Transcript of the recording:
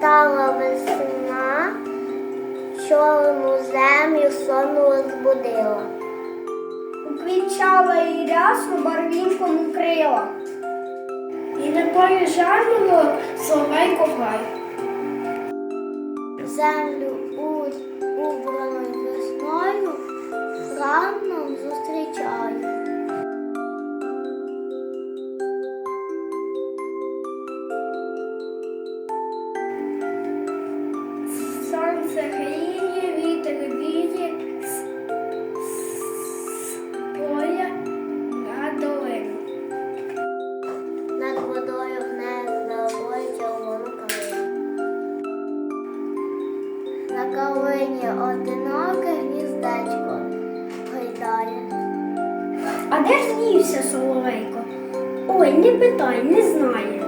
настала весна, чорну землю сонно збудила. Уквічала і рясну барвінком укрила. І на тої жарнуло соловейко гай. Землю будь убрано. Калині одиноке гніздечко гойдає. А де ж дівся соловейко? Ой, не питай, не знає.